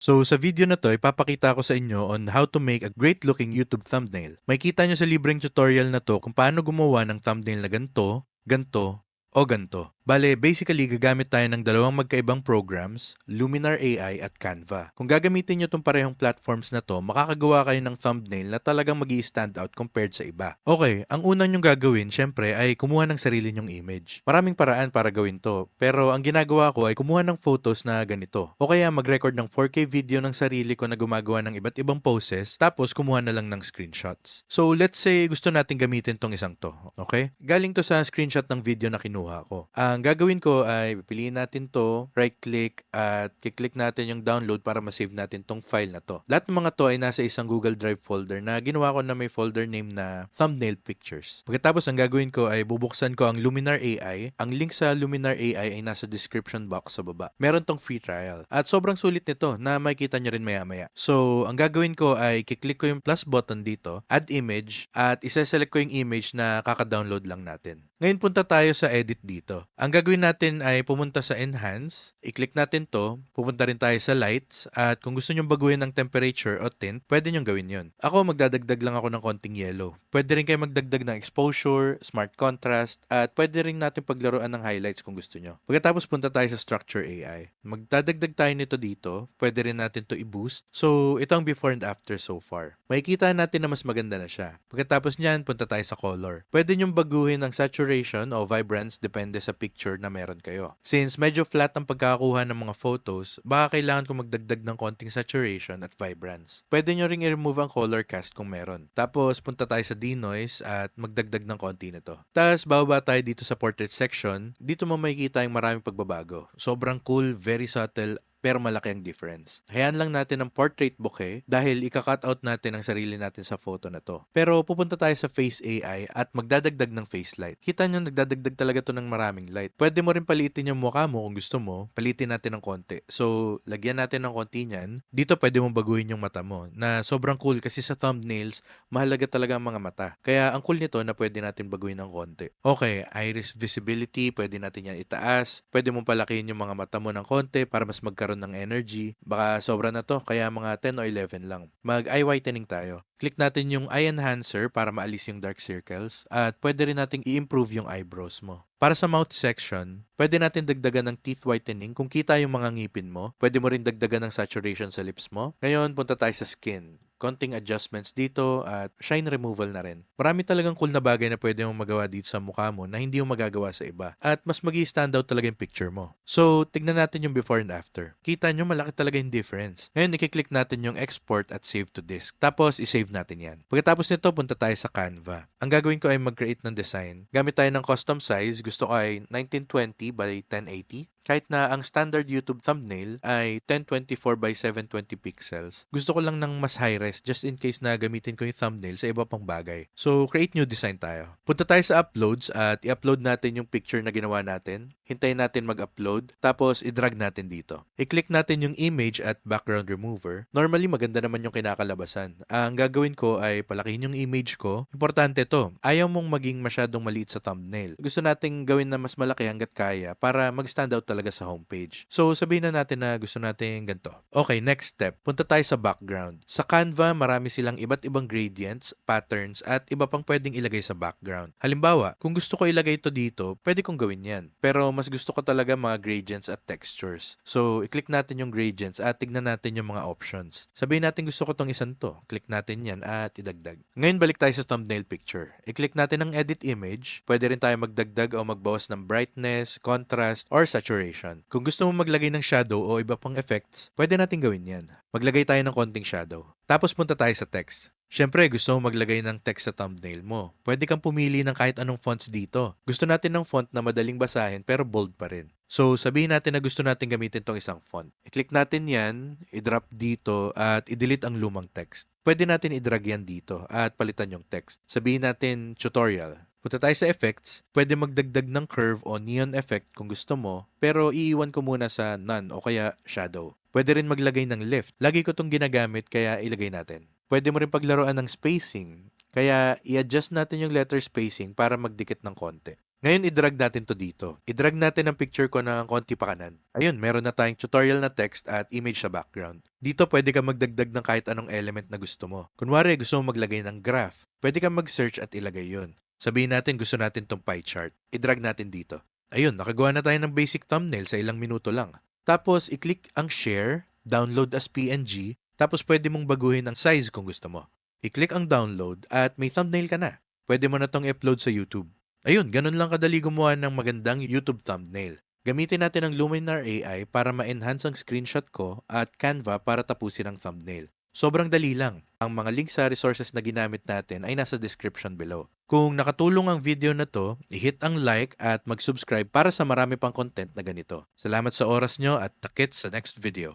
So sa video na to, ipapakita ko sa inyo on how to make a great looking YouTube thumbnail. May kita nyo sa libreng tutorial na to kung paano gumawa ng thumbnail na ganito, ganito, o ganito. Bale, basically, gagamit tayo ng dalawang magkaibang programs, Luminar AI at Canva. Kung gagamitin nyo itong parehong platforms na to, makakagawa kayo ng thumbnail na talagang mag stand out compared sa iba. Okay, ang una nyong gagawin, syempre, ay kumuha ng sarili nyong image. Maraming paraan para gawin to, pero ang ginagawa ko ay kumuha ng photos na ganito. O kaya mag-record ng 4K video ng sarili ko na gumagawa ng iba't ibang poses, tapos kumuha na lang ng screenshots. So, let's say gusto natin gamitin tong isang to, okay? Galing to sa screenshot ng video na kinuha ko. Ang gagawin ko ay pipiliin natin to, right-click at kiklik natin yung download para ma-save natin tong file na to. Lahat ng mga to ay nasa isang Google Drive folder na ginawa ko na may folder name na thumbnail pictures. Pagkatapos ang gagawin ko ay bubuksan ko ang Luminar AI. Ang link sa Luminar AI ay nasa description box sa baba. Meron tong free trial. At sobrang sulit nito na makikita nyo rin maya-maya. So, ang gagawin ko ay kiklik ko yung plus button dito, add image, at isa-select ko yung image na kaka-download lang natin. Ngayon punta tayo sa edit dito. Ang gagawin natin ay pumunta sa enhance, i-click natin to, pupunta rin tayo sa lights, at kung gusto nyong baguhin ng temperature o tint, pwede nyong gawin yon. Ako magdadagdag lang ako ng konting yellow. Pwede rin kayo magdagdag ng exposure, smart contrast, at pwede rin natin paglaruan ng highlights kung gusto nyo. Pagkatapos punta tayo sa structure AI. Magdadagdag tayo nito dito, pwede rin natin to i-boost. So, ito ang before and after so far. Makikita natin na mas maganda na siya. Pagkatapos nyan, punta tayo sa color. Pwede nyong baguhin ang saturation saturation o vibrance depende sa picture na meron kayo. Since medyo flat ang pagkakakuha ng mga photos, baka kailangan ko magdagdag ng konting saturation at vibrance. Pwede nyo ring i-remove ang color cast kung meron. Tapos punta tayo sa denoise at magdagdag ng konti nito. Tapos bababa tayo dito sa portrait section. Dito mo makikita yung maraming pagbabago. Sobrang cool, very subtle, pero malaki ang difference. Hayaan lang natin ang portrait bokeh dahil ika-cut out natin ang sarili natin sa photo na to. Pero pupunta tayo sa Face AI at magdadagdag ng face light. Kita nyo nagdadagdag talaga to ng maraming light. Pwede mo rin palitin yung mukha mo kung gusto mo. Palitin natin ng konti. So, lagyan natin ng konti niyan. Dito pwede mo baguhin yung mata mo na sobrang cool kasi sa thumbnails, mahalaga talaga ang mga mata. Kaya ang cool nito na pwede natin baguhin ng konti. Okay, iris visibility, pwede natin yan itaas. Pwede mong palakihin yung mga mata mo ng konti para mas magkaroon magkaroon ng energy. Baka sobra na to, kaya mga 10 o 11 lang. Mag eye whitening tayo. Click natin yung eye enhancer para maalis yung dark circles at pwede rin nating i-improve yung eyebrows mo. Para sa mouth section, pwede natin dagdagan ng teeth whitening kung kita yung mga ngipin mo. Pwede mo rin dagdagan ng saturation sa lips mo. Ngayon, punta tayo sa skin konting adjustments dito at shine removal na rin. Marami talagang cool na bagay na pwede mong magawa dito sa mukha mo na hindi mo magagawa sa iba. At mas mag stand out talaga yung picture mo. So, tignan natin yung before and after. Kita nyo malaki talaga yung difference. Ngayon, i-click natin yung export at save to disk. Tapos, i-save natin yan. Pagkatapos nito, punta tayo sa Canva. Ang gagawin ko ay mag-create ng design. Gamit tayo ng custom size. Gusto ko ay 1920 by 1080 kahit na ang standard YouTube thumbnail ay 1024 by 720 pixels. Gusto ko lang ng mas high res just in case na gamitin ko yung thumbnail sa iba pang bagay. So, create new design tayo. Punta tayo sa uploads at i-upload natin yung picture na ginawa natin. Hintayin natin mag-upload. Tapos, i-drag natin dito. I-click natin yung image at background remover. Normally, maganda naman yung kinakalabasan. Ang gagawin ko ay palakihin yung image ko. Importante to. Ayaw mong maging masyadong maliit sa thumbnail. Gusto nating gawin na mas malaki hanggat kaya para mag-stand out talaga sa homepage. So, sabihin na natin na gusto natin ganito. Okay, next step. Punta tayo sa background. Sa Canva, marami silang iba't ibang gradients, patterns, at iba pang pwedeng ilagay sa background. Halimbawa, kung gusto ko ilagay ito dito, pwede kong gawin yan. Pero mas gusto ko talaga mga gradients at textures. So, i-click natin yung gradients at tignan natin yung mga options. Sabihin natin gusto ko tong isang to. Click natin yan at idagdag. Ngayon, balik tayo sa thumbnail picture. I-click natin ang edit image. Pwede rin tayo magdagdag o magbawas ng brightness, contrast, or saturation saturation. Kung gusto mo maglagay ng shadow o iba pang effects, pwede natin gawin yan. Maglagay tayo ng konting shadow. Tapos punta tayo sa text. Siyempre, gusto mo maglagay ng text sa thumbnail mo. Pwede kang pumili ng kahit anong fonts dito. Gusto natin ng font na madaling basahin pero bold pa rin. So, sabihin natin na gusto natin gamitin tong isang font. I-click natin yan, i-drop dito, at i-delete ang lumang text. Pwede natin i-drag yan dito at palitan yung text. Sabihin natin tutorial. Punta tayo sa effects, pwede magdagdag ng curve o neon effect kung gusto mo, pero iiwan ko muna sa none o kaya shadow. Pwede rin maglagay ng lift. Lagi ko itong ginagamit kaya ilagay natin. Pwede mo rin paglaruan ng spacing, kaya i-adjust natin yung letter spacing para magdikit ng konti. Ngayon, idrag natin to dito. Idrag natin ang picture ko ng konti pa kanan. Ayun, meron na tayong tutorial na text at image sa background. Dito pwede ka magdagdag ng kahit anong element na gusto mo. Kunwari, gusto mo maglagay ng graph. Pwede ka mag-search at ilagay yun. Sabihin natin gusto natin tong pie chart. Idrag natin dito. Ayun, nakagawa na tayo ng basic thumbnail sa ilang minuto lang. Tapos, i-click ang share, download as PNG, tapos pwede mong baguhin ang size kung gusto mo. I-click ang download at may thumbnail ka na. Pwede mo na tong i-upload sa YouTube. Ayun, ganun lang kadali gumawa ng magandang YouTube thumbnail. Gamitin natin ang Luminar AI para ma-enhance ang screenshot ko at Canva para tapusin ang thumbnail. Sobrang dali lang. Ang mga links sa resources na ginamit natin ay nasa description below. Kung nakatulong ang video na to, i-hit ang like at mag-subscribe para sa marami pang content na ganito. Salamat sa oras nyo at takit sa next video.